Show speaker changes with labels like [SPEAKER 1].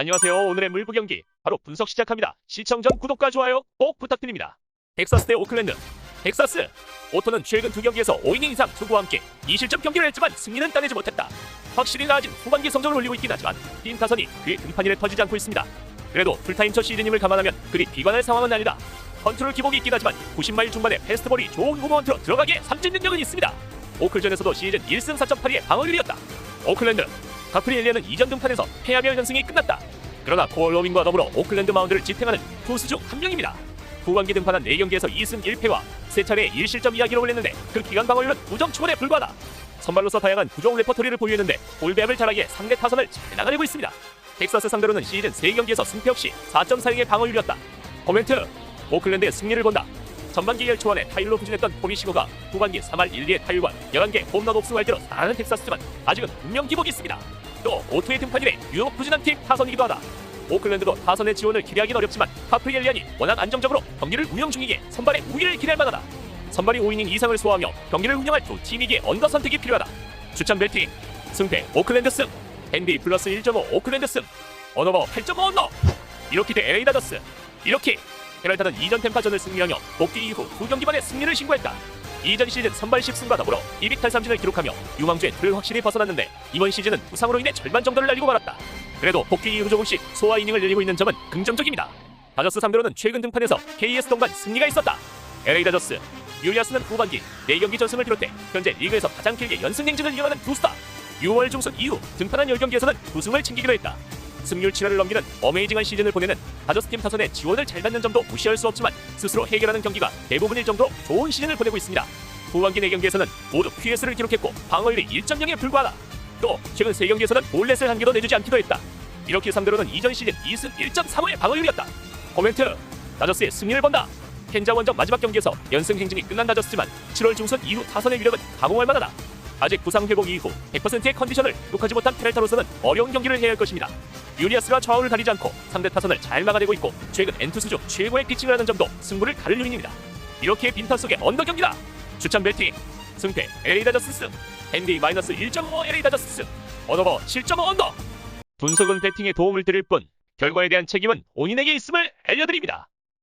[SPEAKER 1] 안녕하세요. 오늘의 물부 경기 바로 분석 시작합니다. 시청 전 구독과 좋아요 꼭 부탁드립니다. 텍사스 대 오클랜드. 텍사스. 오토는 최근 두 경기에서 5이닝 이상 투구와 함께 2실점 경기를 했지만 승리는 따내지 못했다. 확실히 나아진 후반기 성적을 올리고 있긴 하지만 빈 타선이 그의 등판일에 터지지 않고 있습니다. 그래도 풀타임 첫 시즌임을 감안하면 그리 비관할 상황은 아니다. 컨트롤 기복이 있긴 하지만 90마일 중반에 패스트볼이 좋은 후모먼트로 들어가기에 삼진 능력은 있습니다. 오클전에서도 시즌 1승 4.8의 방어율이었다. 오클랜드 가프리 엘리아는 이전 등판에서 패하며 연승이 끝났다. 그러나 콜 로빈과 더불어 오클랜드 마운드를 지탱하는 투수 중 한 명입니다. 후반기 등판한 4경기에서 2승 1패와 세차례 1실점 이야기를 올렸는데 그 기간 방어율은 9점 초반에 불과하다. 선발로서 다양한 구종 레퍼토리를 보유했는데 볼배합을 잘하기에 상대 타선을 잘 나가내고 있습니다. 텍사스 상대로는 시즌 3경기에서 승패 없이 4.4의 방어율이었다. 코멘트 오클랜드의 승리를 본다. 전반기 1 초반에 타율로 부진했던 포미시고가 후반기 3할 1리의 타율과 11개 홈런 옥수할 때로 잘하는 텍사스지만 아직은 분명 기복이 있습니다. 또 오토의 등판 이래 유혹 부진한 팀 타선이기도 하다. 오클랜드도 타선의 지원을 기대하기는 어렵지만 카프리엘리안이 워낙 안정적으로 경기를 운영 중이기에 선발의 우위를 기대할 만하다. 선발이 5이닝 이상을 소화하며 경기를 운영할 두 팀이기에 언더 선택이 필요하다. 추천 배팅 승패 오클랜드 승 핸디 플러스 1.5 오클랜드 승 언어버 8.5 언더 이렇게 대 LA 다저스 이렇게 페널타는 이전 템파전을 승리하며 복귀 이후 두 경기 만에 승리를 신고했다. 이전 시즌 선발 10승과 더불어 200탈 삼진을 기록하며 유망주의 틀을 확실히 벗어났는데 이번 시즌은 부상으로 인해 절반 정도를 날리고 말았다. 그래도 복귀 이후 조금씩 소화 이닝을 늘리고 있는 점은 긍정적입니다. 다저스 상대로는 최근 등판에서 KS 동반 승리가 있었다. LA 다저스 유리아스는 후반기 4경기 전승을 비롯해 현재 리그에서 가장 길게 연승 행진을 이어가는 두 스타. 6월 중순 이후 등판한 10경기에서는 우승을 챙기기도 했다. 승률 7할을 넘기는 어메이징한 시즌을 보내는 다저스 팀 타선의 지원을 잘 받는 점도 무시할 수 없지만 스스로 해결하는 경기가 대부분일 정도로 좋은 시즌을 보내고 있습니다. 후반기 4경기에서는 모두 PS를 기록했고 방어율이 1.0에 불과하다. 또 최근 3경기에서는 볼넷을 한 개도 내주지 않기도 했다. 이렇게 상대로는 이전 시즌 2승 1.35의 방어율이었다. 코멘트 다저스의 승리를 본다. 켄자 원정 마지막 경기에서 연승 행진이 끝난 다저스지만 7월 중순 이후 타선의 위력은 가공할 만하다. 아직 부상 회복 이후 100%의 컨디션을 회복하지 못한 페렐타로서는 어려운 경기를 해야 할 것입니다. 유리아스가 좌우를 가리지 않고 상대 타선을 잘 막아내고 있고 최근 엔투스 중 최고의 피칭을 하는 점도 승부를 가를 요인입니다. 이렇게 빈타 속의 언더 경기다. 추천 배팅 승패 LA 다저스 승 핸디 마이너스 1.5 LA 다저스 승 언어버 7.5 언더 분석은 배팅에 도움을 드릴 뿐 결과에 대한 책임은 본인에게 있음을 알려드립니다.